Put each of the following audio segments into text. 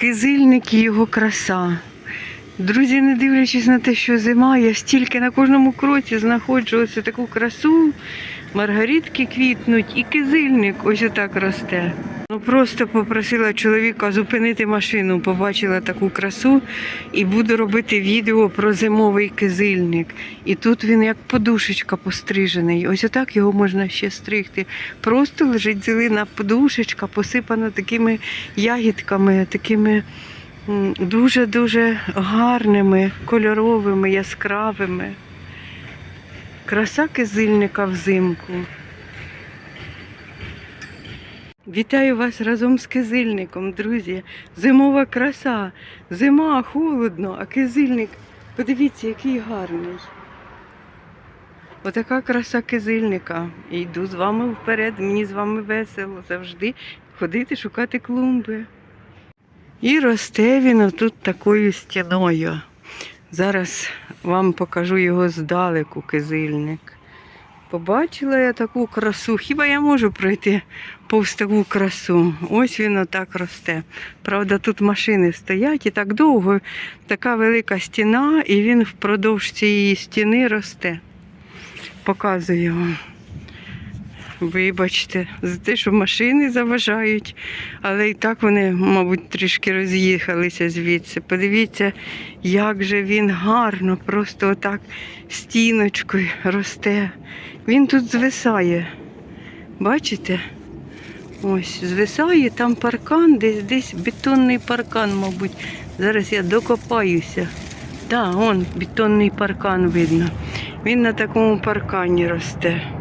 Кизильник його краса. Друзі, не дивлячись на те, що зима, я стільки на кожному кроці знаходжу ось таку красу. Маргаритки квітнуть і кизильник ось отак росте. Ну просто попросила чоловіка зупинити машину, побачила таку красу і буду робити відео про зимовий кизильник. І тут він як подушечка пострижений. Ось отак його можна ще стригти. Просто лежить зелена подушечка, посипана такими ягідками, такими дуже-дуже гарними, кольоровими, яскравими. Краса кизильника взимку. Вітаю вас разом з кизильником, друзі. Зимова краса. Зима, холодно, а кизильник, подивіться, який гарний. Отака краса кизильника. І йду з вами вперед, мені з вами весело завжди ходити шукати клумби. І росте він отут такою стіною. Зараз вам покажу його здалеку, кизильник. Побачила я таку красу. Хіба я можу пройти повз таку красу? Ось він отак росте. Правда, тут машини стоять і так довго, така велика стіна, і він впродовж цієї стіни росте. Показую вам. Вибачте, за те, що машини заважають, але і так вони, мабуть, трішки роз'їхалися звідси. Подивіться, як же він гарно, просто отак стіночкою росте. Він тут звисає. Бачите? Ось, звисає, там паркан, десь десь бетонний паркан, мабуть. Зараз я докопаюся. Так, он бетонний паркан видно. Він на такому паркані росте.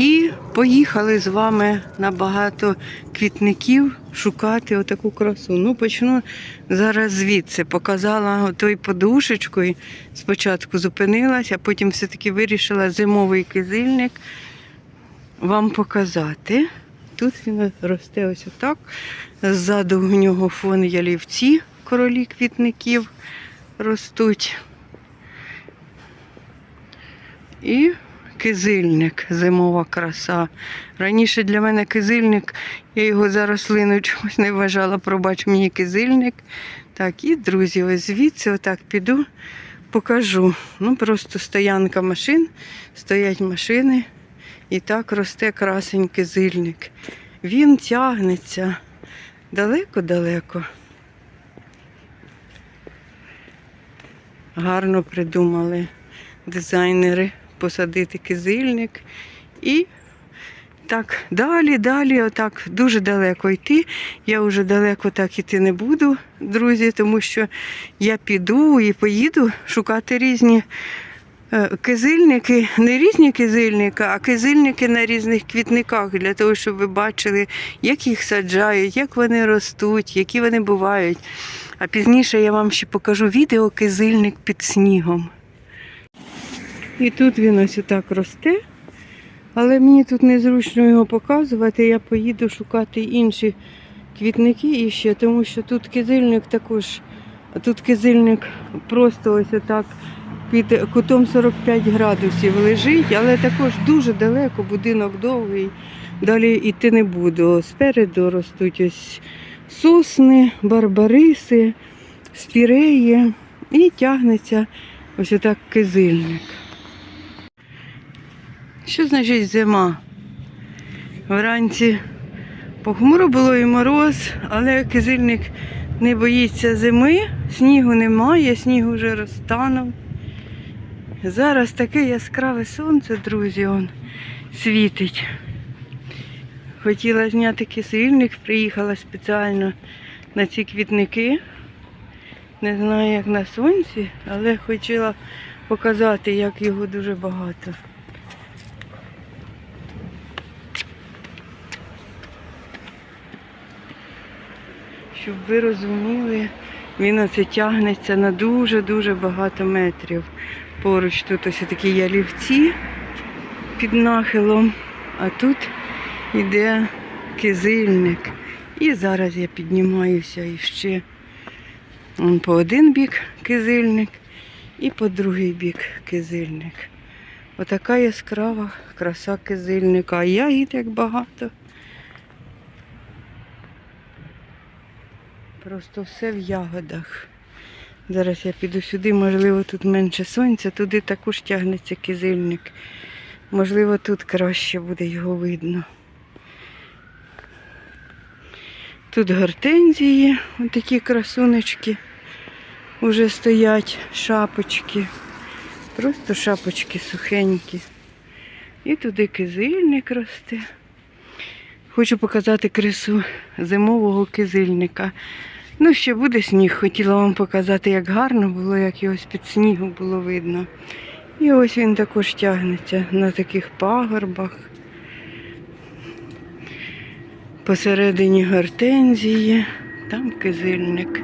І поїхали з вами на багато квітників шукати отаку красу. Ну, почну зараз звідси. Показала той подушечкою. Спочатку зупинилася, а потім все-таки вирішила зимовий кизильник вам показати. Тут він росте ось отак. Ззаду в нього фон ялівці, королі квітників ростуть. І кизильник, зимова краса. Раніше для мене кизильник, я його за рослину чомусь не вважала, пробач мені кизильник. Так, і друзі, ось звідси отак піду, покажу. Ну, просто стоянка машин, стоять машини, і так росте красень кизильник. Він тягнеться далеко-далеко. Гарно придумали дизайнери посадити кизильник і так далі, далі, отак дуже далеко йти. Я вже далеко так іти не буду, друзі, тому що я піду і поїду шукати різні е, кизильники, не різні кизильники, а кизильники на різних квітниках, для того, щоб ви бачили, як їх саджають, як вони ростуть, які вони бувають. А пізніше я вам ще покажу відео кизильник під снігом. І тут він ось отак росте. Але мені тут незручно його показувати. Я поїду шукати інші квітники іще, тому що тут кизильник також, тут кизильник просто ось отак під кутом 45 градусів лежить, але також дуже далеко, будинок довгий. Далі йти не буду. Спереду ростуть ось сосни, барбариси, спіреї і тягнеться ось отак кизильник. Що значить зима? Вранці похмуро було і мороз, але кизильник не боїться зими, снігу немає, сніг вже розтанув. Зараз таке яскраве сонце, друзі, он світить. Хотіла зняти кизильник, приїхала спеціально на ці квітники. Не знаю, як на сонці, але хотіла показати, як його дуже багато. Щоб ви розуміли, він оце тягнеться на дуже-дуже багато метрів. Поруч тут ось такі ялівці під нахилом, а тут йде кизильник. І зараз я піднімаюся іще по один бік кизильник і по другий бік кизильник. Отака яскрава краса кизильника. А ягід як багато. Просто все в ягодах. Зараз я піду сюди, можливо, тут менше сонця, туди також тягнеться кизильник. Можливо, тут краще буде його видно. Тут гортензії, такі красунечки вже стоять, шапочки. Просто шапочки сухенькі. І туди кизильник росте. Хочу показати красу зимового кизильника. Ну, ще буде сніг. Хотіла вам показати, як гарно було, як його з-під снігу було видно. І ось він також тягнеться на таких пагорбах. Посередині гортензії, там кизильник.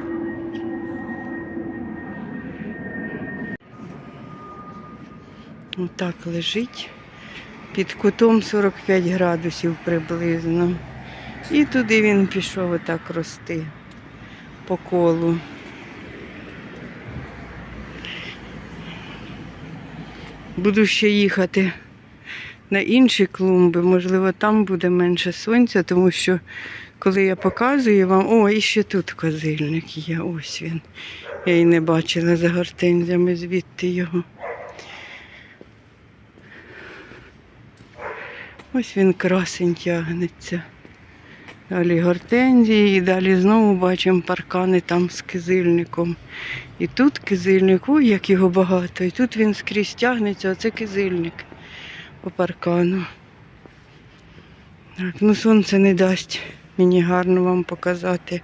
Отак лежить під кутом 45 градусів приблизно. І туди він пішов отак рости по колу. Буду ще їхати на інші клумби, можливо, там буде менше сонця, тому що коли я показую вам, о, і ще тут козильник є, ось він. Я й не бачила за гортензями звідти його. Ось він красень тягнеться. Далі гортензії, і далі знову бачимо паркани там з кизильником. І тут кизильник, ой, як його багато. І тут він скрізь тягнеться, оце кизильник по паркану. Так, ну сонце не дасть мені гарно вам показати.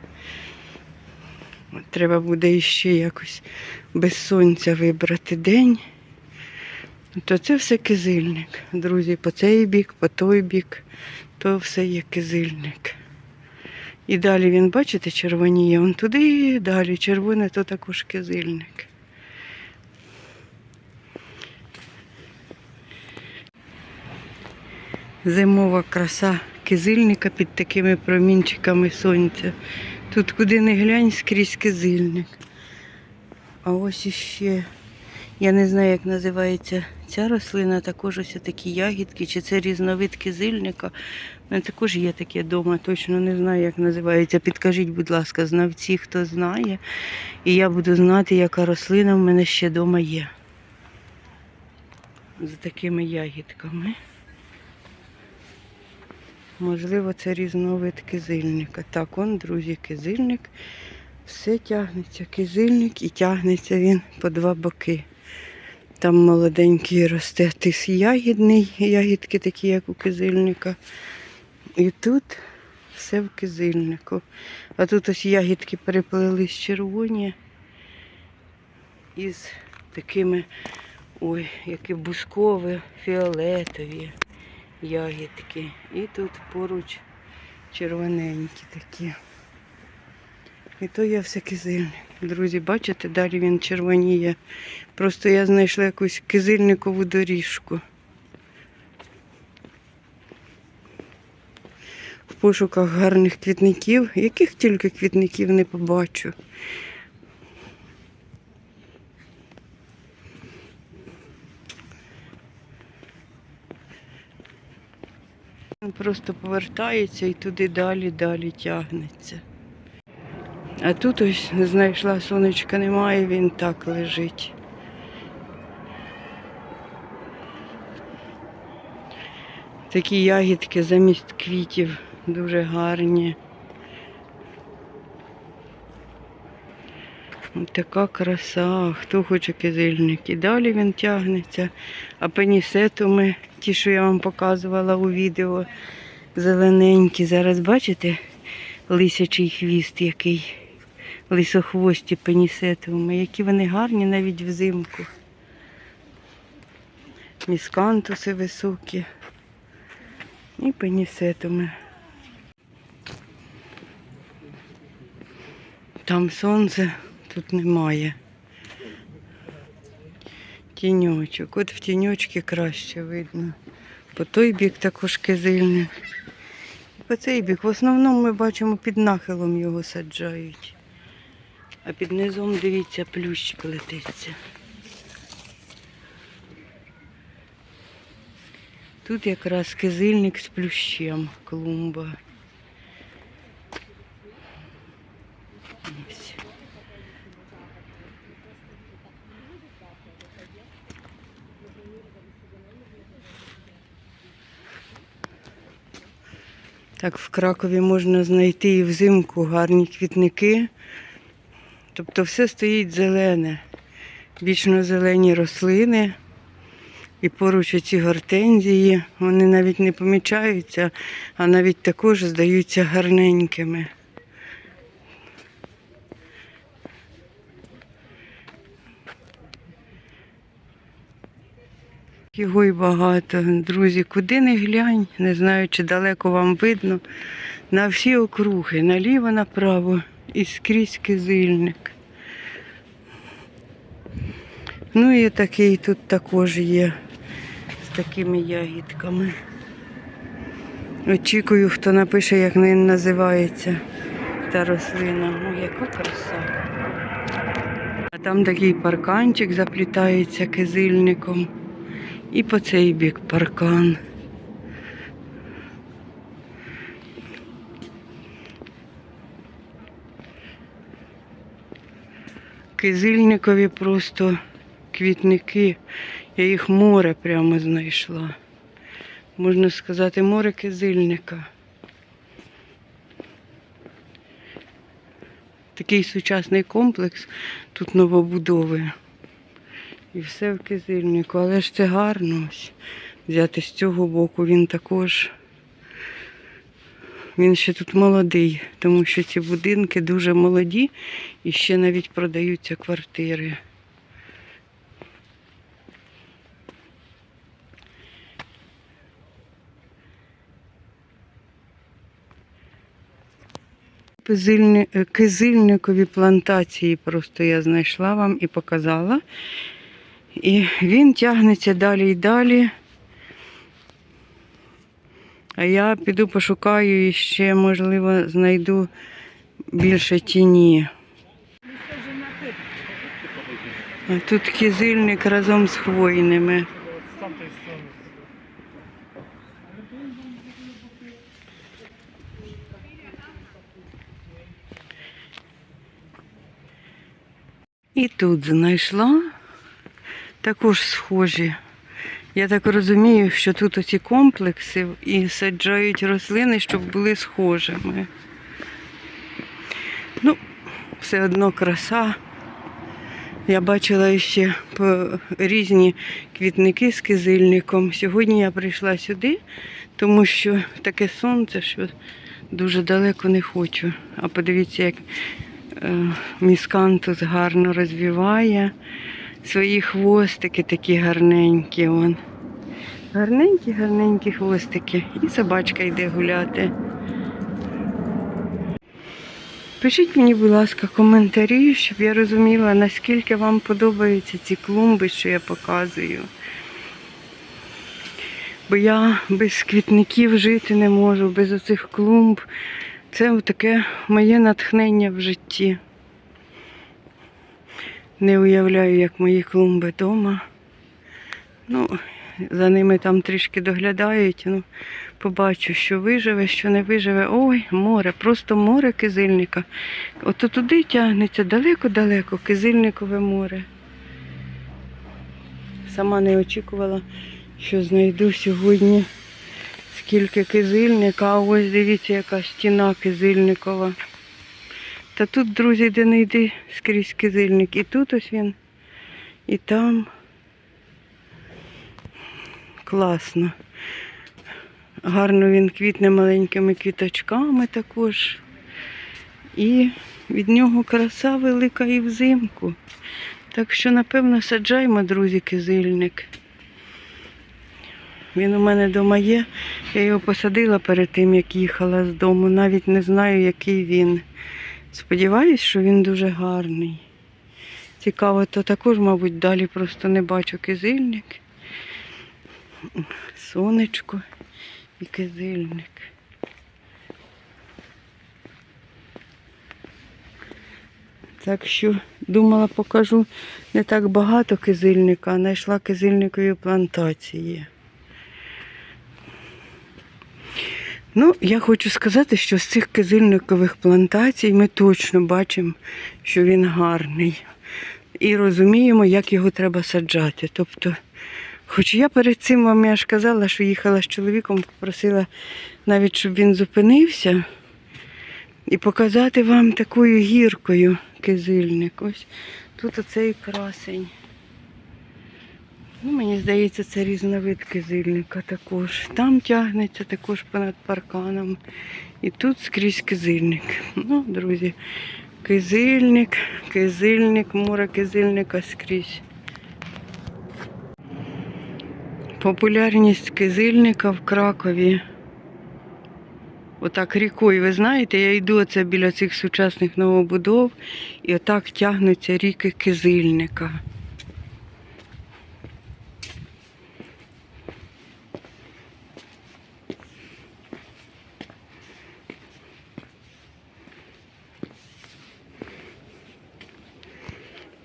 Треба буде іще якось без сонця вибрати день. То це все кизильник. Друзі, по цей бік, по той бік, то все є кизильник. І далі він, бачите, червоніє, он туди, далі червоне, то також кизильник. Зимова краса кизильника під такими промінчиками сонця. Тут куди не глянь, скрізь кизильник. А ось іще, я не знаю, як називається ця рослина, також ось такі ягідки, чи це різновид кизильника. Мене також є таке вдома, точно не знаю, як називається. Підкажіть, будь ласка, знавці, хто знає. І я буду знати, яка рослина в мене ще вдома є. З такими ягідками. Можливо, це різновид кизильника. Так, он, друзі, кизильник. Все тягнеться, кизильник і тягнеться він по два боки. Там молоденький росте тис ягідний, ягідки такі, як у кизильника. І тут все в кизильнику. А тут ось ягідки переплились червоні із такими, ой, які бускові, фіолетові ягідки. І тут поруч червоненькі такі. І то я все кизильник. Друзі, бачите, далі він червоніє. Просто я знайшла якусь кизильникову доріжку. В пошуках гарних квітників, яких тільки квітників не побачу. Він просто повертається і туди далі, далі тягнеться. А тут ось знайшла сонечка немає, він так лежить. Такі ягідки замість квітів дуже гарні. Ось Така краса, хто хоче кизильник. І далі він тягнеться. А пенісетуми, ті, що я вам показувала у відео, зелененькі. Зараз бачите лисячий хвіст який лисохвості пенісетовими, які вони гарні навіть взимку. Міскантуси високі і пенісетуми. Там сонце, тут немає. Тіньочок. От в тіньочки краще видно. По той бік також кизильник. По цей бік. В основному ми бачимо під нахилом його саджають. А під низом, дивіться, плющ плететься. Тут якраз кизильник з плющем, клумба. Так, в Кракові можна знайти і взимку гарні квітники. Тобто все стоїть зелене, вічно зелені рослини. І поруч ці гортензії, вони навіть не помічаються, а навіть також здаються гарненькими. Його й багато. Друзі, куди не глянь, не знаю, чи далеко вам видно. На всі округи, наліво, направо і скрізь кизильник. Ну і такий тут також є з такими ягідками. Очікую, хто напише, як він називається та рослина. Ну, яка краса. А там такий парканчик заплітається кизильником. І по цей бік паркан. Кизильникові просто квітники. Я їх море прямо знайшла. Можна сказати, море кизильника. Такий сучасний комплекс, тут новобудови. І все в кизильнику, але ж це гарно ось. Взяти з цього боку він також. Він ще тут молодий, тому що ці будинки дуже молоді і ще навіть продаються квартири. Е, Кизильникові плантації просто я знайшла вам і показала. І він тягнеться далі і далі. А я піду пошукаю і ще, можливо, знайду більше тіні. А тут кизильник разом з хвойними. І тут знайшла також схожі. Я так розумію, що тут оці комплекси і саджають рослини, щоб були схожими. Ну, все одно краса. Я бачила ще різні квітники з кизильником. Сьогодні я прийшла сюди, тому що таке сонце, що дуже далеко не хочу. А подивіться, як е, міскантус гарно розвиває свої хвостики такі гарненькі. Вон. Гарненькі, гарненькі хвостики. І собачка йде гуляти. Пишіть мені, будь ласка, коментарі, щоб я розуміла, наскільки вам подобаються ці клумби, що я показую. Бо я без квітників жити не можу, без оцих клумб. Це таке моє натхнення в житті. Не уявляю, як мої клумби вдома. Ну, за ними там трішки доглядають. Ну, побачу, що виживе, що не виживе. Ой, море, просто море кизильника. Ото туди тягнеться далеко-далеко кизильникове море. Сама не очікувала, що знайду сьогодні скільки кизильника, а ось дивіться, яка стіна кизильникова. Та тут, друзі, де не йди скрізь кизильник. І тут ось він, і там. Класно. Гарно він квітне маленькими квіточками також. І від нього краса велика і взимку. Так що, напевно, саджаймо, друзі, кизильник. Він у мене вдома є. Я його посадила перед тим, як їхала з дому. Навіть не знаю, який він. Сподіваюсь, що він дуже гарний. Цікаво, то також, мабуть, далі просто не бачу кизильник. Сонечко і кизильник. Так що думала, покажу не так багато кизильника, а знайшла кизильникові плантації. Ну, я хочу сказати, що з цих кизильникових плантацій ми точно бачимо, що він гарний. І розуміємо, як його треба саджати. Тобто Хоч я перед цим вам я ж казала, що їхала з чоловіком, попросила навіть, щоб він зупинився і показати вам такою гіркою кизильник. Ось тут оцей красень. Ну, мені здається, це різновид кизильника також. Там тягнеться також понад парканом. І тут скрізь кизильник. Ну, друзі, кизильник, кизильник, море кизильника скрізь. Популярність кизильника в Кракові. Отак рікою, ви знаєте, я йду оце біля цих сучасних новобудов, і отак тягнуться ріки кизильника.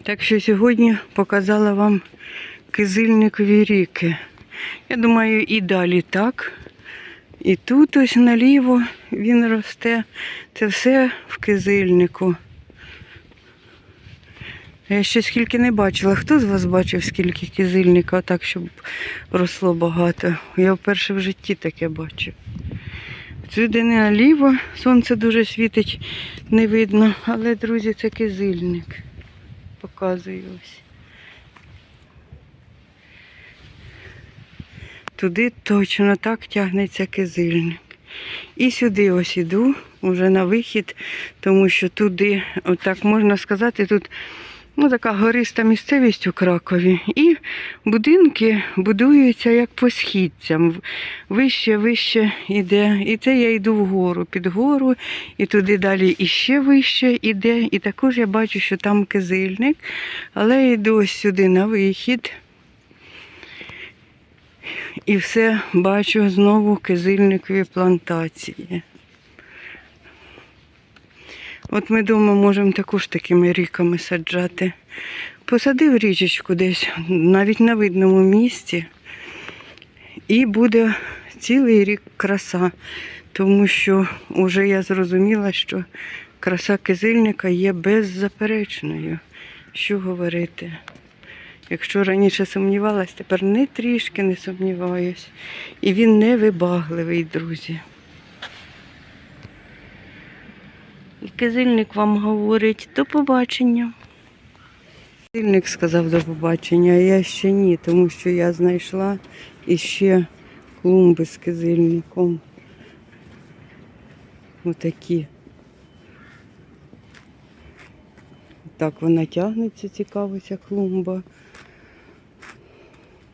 Так що сьогодні показала вам кизильникові ріки. Я думаю, і далі так. І тут ось наліво він росте. Це все в кизильнику. Я ще скільки не бачила. Хто з вас бачив, скільки кизильника, так, щоб росло багато? Я вперше в житті таке бачу. Сюди не наліво, сонце дуже світить, не видно, але, друзі, це кизильник. Показую ось. Туди точно так тягнеться кизильник. І сюди ось іду, вже на вихід, тому що туди, отак можна сказати, тут ну, така гориста місцевість у Кракові. І будинки будуються як по східцям. Вище, вище йде. І це я йду вгору, під гору, і туди далі іще вище йде. І також я бачу, що там кизильник, але йду ось сюди на вихід. І все бачу знову кизильникові плантації. От ми вдома можемо також такими ріками саджати. Посадив річечку десь, навіть на видному місці, і буде цілий рік краса, тому що вже я зрозуміла, що краса кизильника є беззаперечною. Що говорити? Якщо раніше сумнівалась, тепер не трішки не сумніваюсь. І він не вибагливий, друзі. І кизильник вам говорить до побачення. Кизильник сказав до побачення, а я ще ні, тому що я знайшла іще клумби з кизильником. Отакі. Так вона тягнеться, цікаво, ця клумба.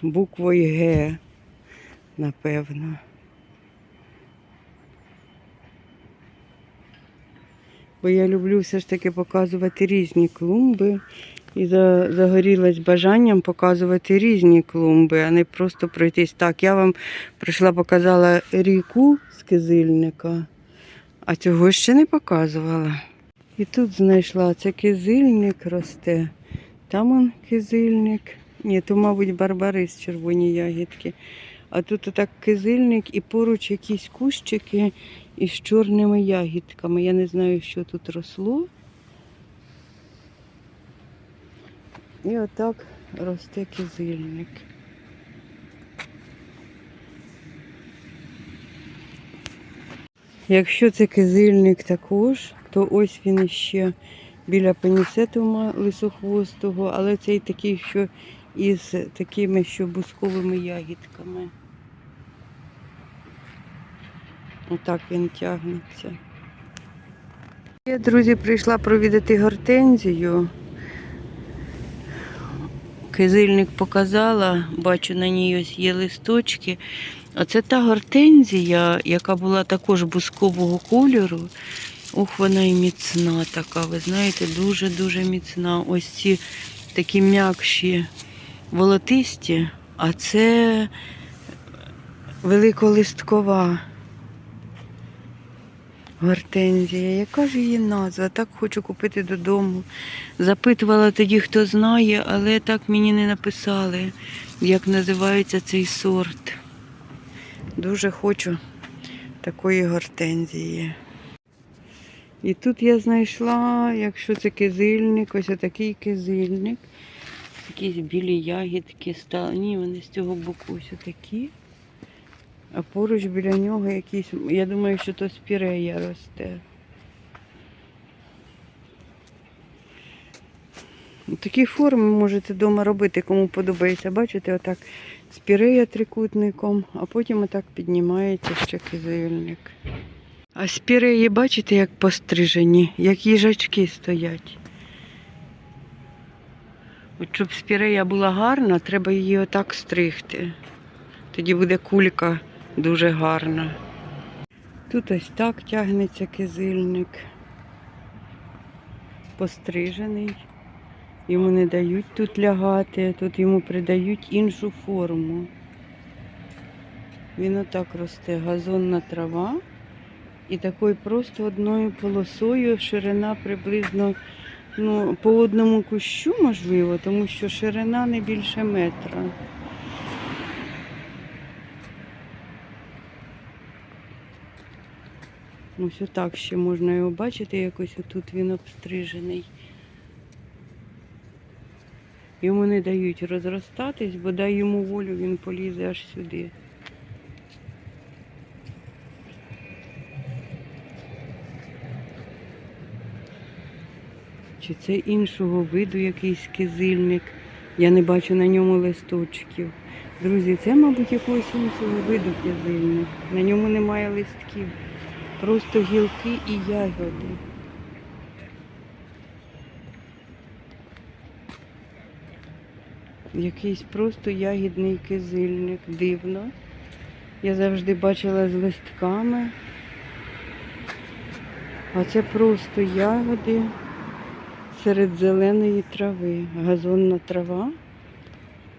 Буквою Г, напевно. Бо я люблю все ж таки показувати різні клумби. І за- загорілась бажанням показувати різні клумби, а не просто пройтись. Так, я вам прийшла, показала ріку з кизильника, а цього ще не показувала. І тут знайшла, це кизильник росте. Там он кизильник. Ні, то, мабуть, барбарис червоні ягідки. А тут отак кизильник і поруч якісь кущики із чорними ягідками. Я не знаю, що тут росло. І отак росте кизильник. Якщо це кизильник також, то ось він іще біля пенісетума лисохвостого, але цей такий, що із такими що бусковими ягідками. Отак він тягнеться. Я, друзі, прийшла провідати гортензію. Кизильник показала, бачу на ній ось є листочки. А це та гортензія, яка була також бускового кольору. Ох, вона і міцна така, ви знаєте, дуже-дуже міцна. Ось ці такі м'якші волотисті, а це великолисткова гортензія. Яка ж її назва? Так хочу купити додому. Запитувала тоді, хто знає, але так мені не написали, як називається цей сорт. Дуже хочу такої гортензії. І тут я знайшла, якщо це кизильник, ось такий кизильник. якісь білі ягідки стали. Ні, вони з цього боку ось такі. А поруч біля нього якісь, я думаю, що то спірея росте. Такі форми можете вдома робити, кому подобається. Бачите, отак спірея трикутником, а потім отак піднімається ще кизильник. А спіреї, бачите, як пострижені, як їжачки стоять. От щоб спірея була гарна, треба її отак стригти. Тоді буде кулька дуже гарна. Тут ось так тягнеться кизильник. Пострижений. Йому не дають тут лягати, тут йому придають іншу форму. Він отак росте, газонна трава. І такою просто одною полосою ширина приблизно ну, по одному кущу, можливо, тому що ширина не більше метра. Ось отак ще можна його бачити, якось отут він обстрижений. Йому не дають розростатись, бо дай йому волю, він полізе аж сюди. Чи це іншого виду якийсь кизильник? Я не бачу на ньому листочків. Друзі, це, мабуть, якогось іншого виду кизильник. На ньому немає листків. Просто гілки і ягоди. Якийсь просто ягідний кизильник. Дивно. Я завжди бачила з листками. А це просто ягоди серед зеленої трави. Газонна трава.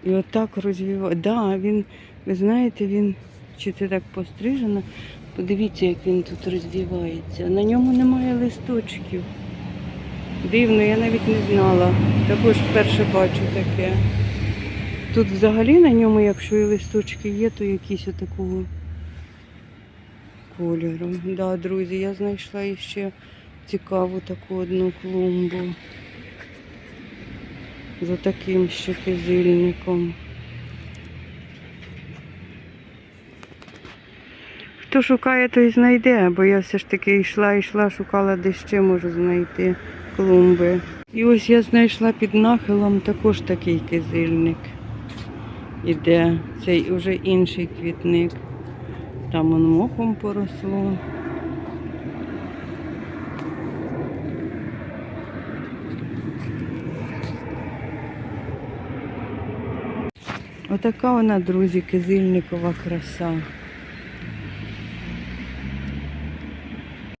І отак розвиває. Да, він, ви знаєте, він, чи це так пострижено, подивіться, як він тут розвивається. На ньому немає листочків. Дивно, я навіть не знала. Також вперше бачу таке. Тут взагалі на ньому, якщо і листочки є, то якісь отакого кольору. Да, друзі, я знайшла іще цікаву таку одну клумбу. За таким ще кизильником. Хто шукає, той знайде, бо я все ж таки йшла, йшла, шукала, де ще можу знайти клумби. І ось я знайшла під нахилом також такий кизильник. Іде цей уже інший квітник. Там он мохом поросло. Отака вона, друзі, кизильникова краса.